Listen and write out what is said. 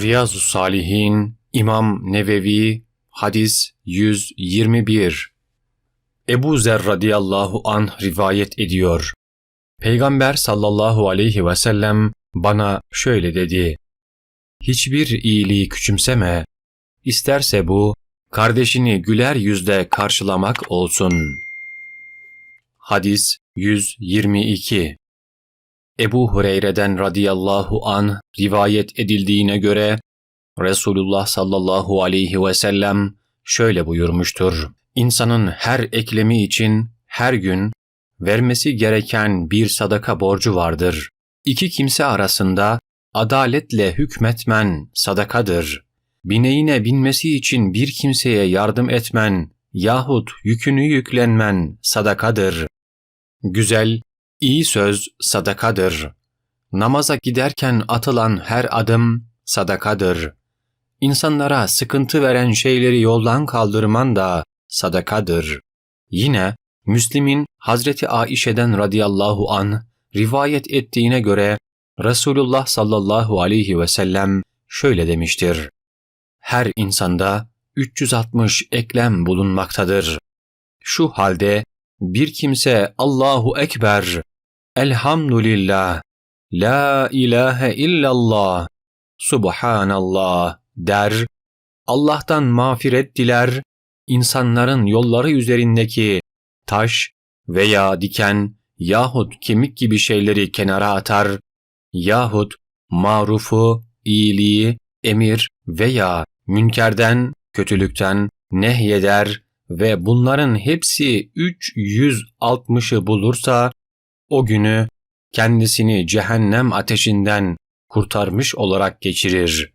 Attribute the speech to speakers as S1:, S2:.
S1: Riyazu Salihin İmam Nevevi Hadis 121 Ebu Zer radıyallahu anh rivayet ediyor. Peygamber sallallahu aleyhi ve sellem bana şöyle dedi. Hiçbir iyiliği küçümseme. İsterse bu kardeşini güler yüzle karşılamak olsun. Hadis 122 Ebu Hureyre'den radıyallahu an rivayet edildiğine göre Resulullah sallallahu aleyhi ve sellem şöyle buyurmuştur. İnsanın her eklemi için her gün vermesi gereken bir sadaka borcu vardır. İki kimse arasında adaletle hükmetmen sadakadır. Bineğine binmesi için bir kimseye yardım etmen yahut yükünü yüklenmen sadakadır. Güzel, iyi söz sadakadır. Namaza giderken atılan her adım sadakadır. İnsanlara sıkıntı veren şeyleri yoldan kaldırman da sadakadır. Yine Müslim'in Hazreti Aişe'den radıyallahu an rivayet ettiğine göre Resulullah sallallahu aleyhi ve sellem şöyle demiştir. Her insanda 360 eklem bulunmaktadır. Şu halde bir kimse Allahu Ekber, Elhamdülillah, La ilahe illallah, Subhanallah der, Allah'tan mağfiret diler, insanların yolları üzerindeki taş veya diken yahut kemik gibi şeyleri kenara atar. Yahut marufu, iyiliği, emir veya münkerden, kötülükten nehyeder ve bunların hepsi 360'ı bulursa o günü kendisini cehennem ateşinden kurtarmış olarak geçirir.